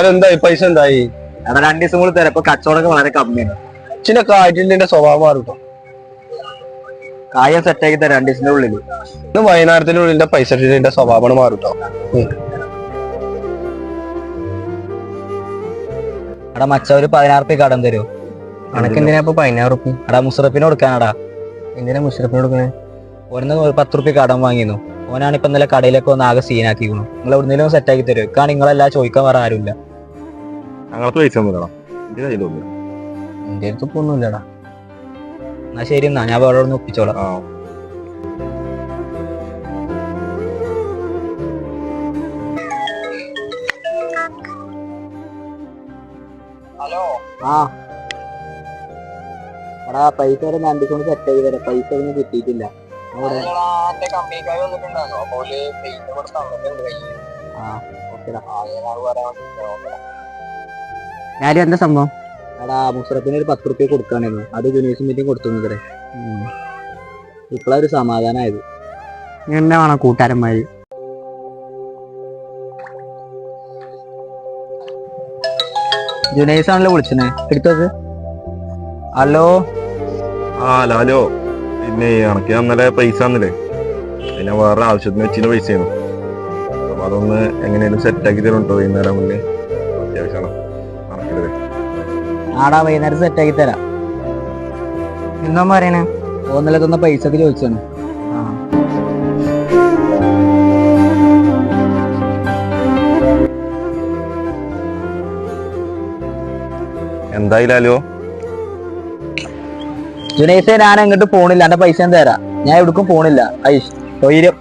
അതെന്തായി പൈസ എന്തായി? എടാ രണ്ടു ദിവസം കൂടി തരാം. ഇപ്പൊ കച്ചവടമൊക്കെ വളരെ കമ്മിയാണ്. ചില കാറ്റിന്റെ സ്വഭാവം മാറും കായം സെറ്റ് ആക്കി തരാം രണ്ടു ദിവസത്തിന്റെ ഉള്ളിൽ ഇന്ന് വൈകുന്നേരത്തിനുള്ളിൽ എന്റെ പൈസ സ്വഭാവമാണ് മാറുട്ടോ. എടാ മച്ച ഒരു പതിനാറ് റുപ്യ കടം തരുമോ അനക്ക് എന്തിനാ? ഇപ്പൊ പതിനാറ് റുപ്യ എടാ മുഷറഫിന് കൊടുക്കാനടാ. എന്തിനാ മുഷറഫിന് കൊടുക്കണേ? ഓരന്ന് ഒരു പത്ത് റുപ്യ കടം വാങ്ങിയിരുന്നു ഓനാണ് ഇപ്പൊ ഇന്നലെ കടയിലൊക്കെ ഒന്ന് ആകെ സീനാക്കിക്കുന്നു നിങ്ങൾ എവിടുന്നേലും സെറ്റ് ആക്കി തരുമോ ഇക്കാണ് നിങ്ങളെല്ലാം ചോദിക്കാൻ വേറെ ആരുമില്ല. ഞങ്ങൾക്ക് പൈസ ഒന്നുമില്ലടാ എന്റെ കയ്യിലൊന്നും എന്റെ അടുത്ത് ഇപ്പൊ ഒന്നുമില്ലടാ എന്നാ ശരി എന്നാ ഞാൻ വേറെ ഒന്ന് ഒപ്പിച്ചോളാം. ആ. ആ. എടാ പൈസ ഒരു ദിവസം സെറ്റ് ആക്കി തരാം. പൈസ ഒന്നും കിട്ടിയിട്ടില്ല. അവിടെ. ആ ഓക്കെടാ. ഞാൻ എന്താ സംഭവം? എടാ മുഷറഫിന് ഒരു പത്ത് റുപ്യ കൊടുക്കാനായിരുന്നു. അത് ജുനീസ് മീറ്റിംഗ് കൊടുത്തു ഇപ്പളൊരു സമാധാനമായത് എന്നെ വേണം കൂട്ടുകാരന്മാര് ജുനൈസ് ആണല്ലോ വിളിച്ചത് എടുത്തത് ഹലോ? ആ ലാലോ പിന്നെ എനിക്ക് അന്നലെ പൈസ തന്നില്ലേ? പിന്നെ വേറെ ആവശ്യത്തിന് വെച്ചിന് പൈസയാണ് അപ്പൊ അതൊന്ന് എങ്ങനെയാലും സെറ്റ് ആക്കി തരുന്നുണ്ടോ വൈകുന്നേരം മുന്നേ ആടാ വൈകുന്നേരം സെറ്റ് ആക്കി തരാം. എന്താ പറയണേ? ഒന്നല്ല തന്ന പൈസക്ക് ചോദിച്ചാണ് എന്തായി ലാലോ? ജുനൈസെ ഞാൻ എങ്ങോട്ട് പോണില്ല. എന്റെ പൈസ ഞാൻ തരാം. ഞാൻ എവിടേക്കും പോണില്ല. ഐഷ് തൊയിരം